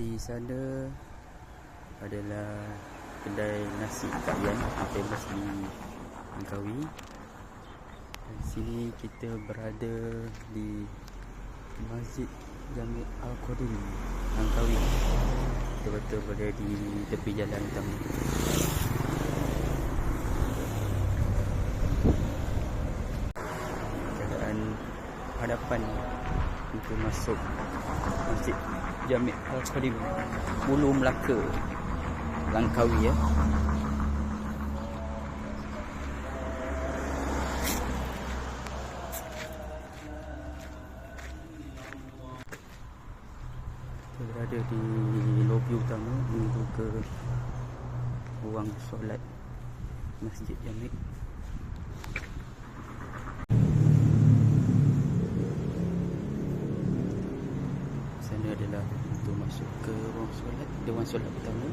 Di sana adalah kedai nasi yang famous di Langkawi. Dan sini kita berada di Masjid Jami Al-Qadim Langkawi. Betul-betul berada di tepi jalan utama. Keadaan hadapan untuk masuk Masjid Jami Al-Qadim Ulu Melaka Langkawi ya. Kita berada di lobi utama menuju ke ruang solat Masjid Jami. Sana adalah untuk masuk ke ruang solat, dewan solat utama.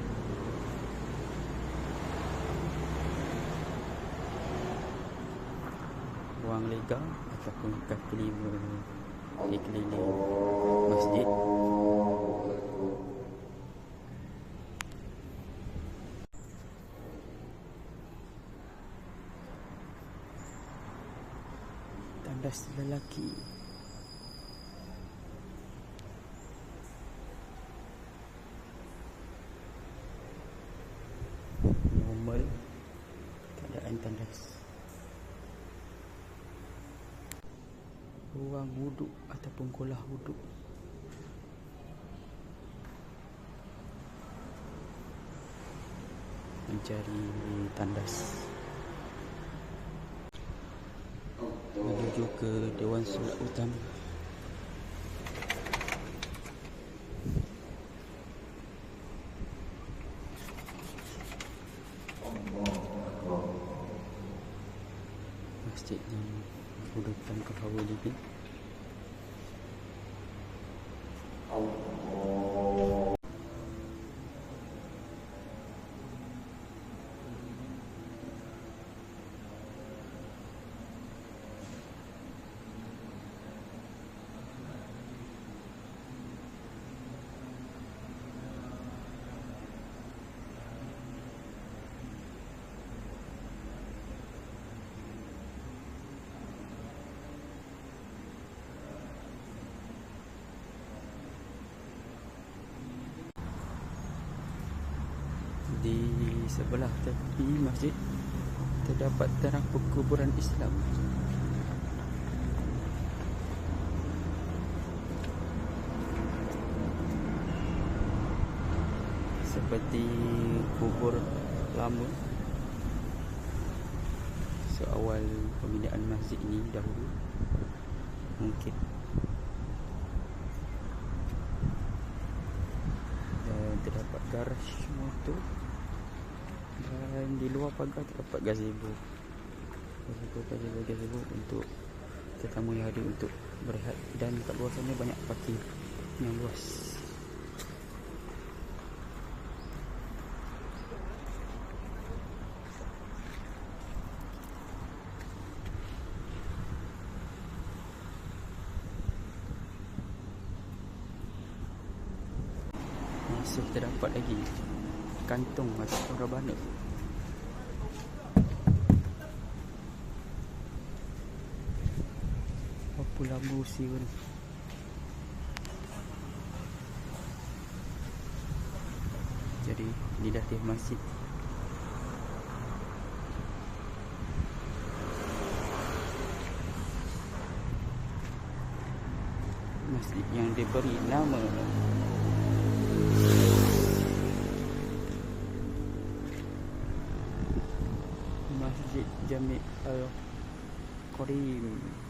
Ruang lega ataupun kaki lima di keliling masjid. Tandas lelaki. Normal keadaan tandas. Ruang wuduk ataupun kolah wuduk. Mencari tandas. Menuju ke Dewan Solat Utama. Masjid yang kedudukan ke hawa lebih. Di sebelah tepi masjid terdapat terang perkuburan Islam. Seperti kubur lama seawal pembinaan masjid ini dahulu mungkin terdapat garaj motor dan di luar pagar terdapat gazebo. Gazebo gazebo gazebo untuk tetamu yang hadir untuk berehat dan kat luar sana banyak parking yang luas. Masih terdapat lagi kantong atau rebana apa lambu siun jadi ini dah dia masjid. Masjid yang diberi nama. Masjid Jami Al Qadim